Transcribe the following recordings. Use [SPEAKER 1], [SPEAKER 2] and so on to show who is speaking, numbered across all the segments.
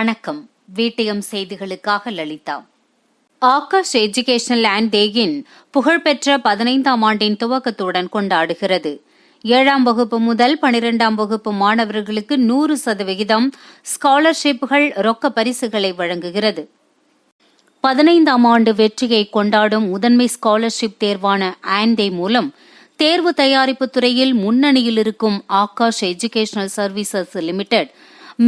[SPEAKER 1] வணக்கம். வீட்டியம் செய்திகளுக்காக லலிதா. ஆகாஷ் எஜுகேஷனல் அண்ட் டேயின் புகழ்பெற்ற பதினைந்தாம் ஆண்டின் துவக்கத்துடன் கொண்டாடுகிறது. ஏழாம் வகுப்பு முதல் பனிரெண்டாம் வகுப்பு மாணவர்களுக்கு நூறு சதவிகிதம் ஸ்காலர்ஷிப்கள் ரொக்க பரிசுகளை வழங்குகிறது. பதினைந்தாம் ஆண்டு வெற்றியை கொண்டாடும் முதன்மை ஸ்காலர்ஷிப் தேர்வான ஆண்டே மூலம் தேர்வு தயாரிப்பு துறையில் முன்னணியில் இருக்கும் ஆகாஷ் எஜுகேஷனல் சர்வீசஸ் லிமிடெட்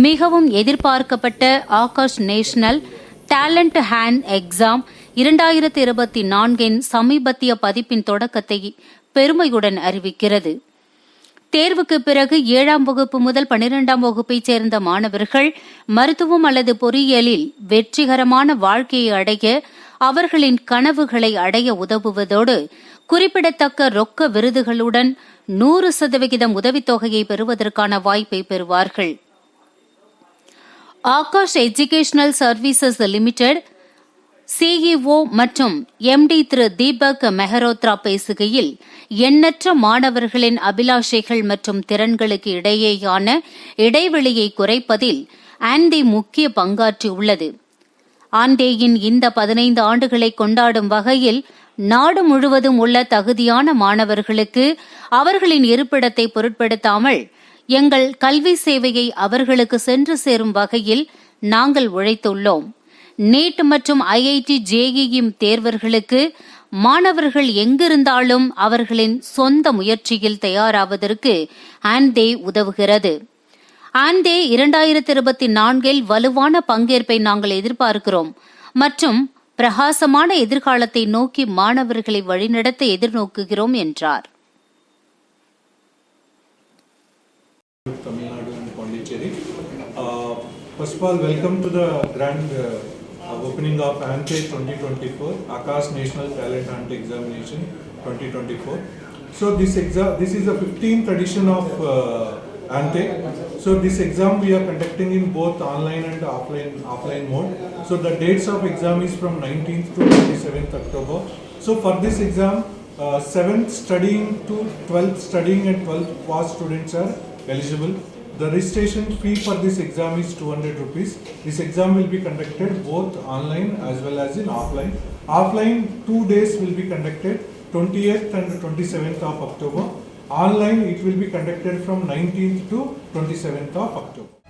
[SPEAKER 1] மிகவும் எதிர்பார்க்கப்பட்ட Aakash national talent hunt exam இரண்டாயிரத்தி இருபத்தி நான்கின் சமீபத்திய பதிப்பின் தொடக்கத்தை பெருமையுடன் அறிவிக்கிறது. தேர்வுக்கு பிறகு ஏழாம் வகுப்பு முதல் பனிரெண்டாம் வகுப்பைச் சேர்ந்த மாணவர்கள் மருத்துவம் அல்லது பொறியியலில் வெற்றிகரமான வாழ்க்கையை அடைய அவர்களின் கனவுகளை அடைய உதவுவதோடு குறிப்பிடத்தக்க ரொக்க விருதுகளுடன் நூறு சதவிகிதம் உதவித்தொகையை பெறுவதற்கான வாய்ப்பை பெறுவார்கள். Aakash educational services limited CEO மற்றும் எம்டி திரு தீபக் மெஹரோத்ரா பேசுகையில் எண்ணற்ற மாணவர்களின் அபிலாஷைகள் மற்றும் திறன்களுக்கு இடையேயான இடைவெளியை குறைப்பதில் ஆண்டி முக்கிய பங்காற்றியுள்ளது ஆண்டேயின் இந்த பதினைந்து ஆண்டுகளை கொண்டாடும் வகையில் நாடு முழுவதும் உள்ள தகுதியான மாணவர்களுக்கு அவர்களின் இருப்பிடத்தை பொருட்படுத்தாமல் எங்கள் கல்வி சேவையை அவர்களுக்கு சென்று சேரும் வகையில் நாங்கள் உழைத்துள்ளோம். நீட் மற்றும் ஐஐடி ஜேஇஇ தேர்வர்களுக்கு மாணவர்கள் எங்கிருந்தாலும் அவர்களின் சொந்த முயற்சியில் தயாராவதற்கு ஆண்டே உதவுகிறது. ஆண்டே இரண்டாயிரத்தி இருபத்தி நான்கில் வலுவான பங்கேற்பை நாங்கள் எதிர்பார்க்கிறோம். மற்றும் பிரகாசமான எதிர்காலத்தை நோக்கி மாணவர்களை வழிநடத்த எதிர்நோக்குகிறோம் என்றார்.
[SPEAKER 2] Tamil Nadu and Pondicherry. Uh, First of all, welcome to the grand uh, opening of ANTE 2024, Akash National Talent Hunt Examination 2024. So this exam, this is the 15th edition of uh, ANTE. So this exam we are conducting in both online and offline, offline mode. So the dates of exam is from 19th to 27th October. So for this exam, uh, 7th studying to 12th studying and 12th pass students are eligible. The registration fee for this exam is 200 rupees. This exam will be conducted both online as well as in offline. Offline, two days will be conducted, 28th and 27th of October. Online, it will be conducted from 19th to 27th of October.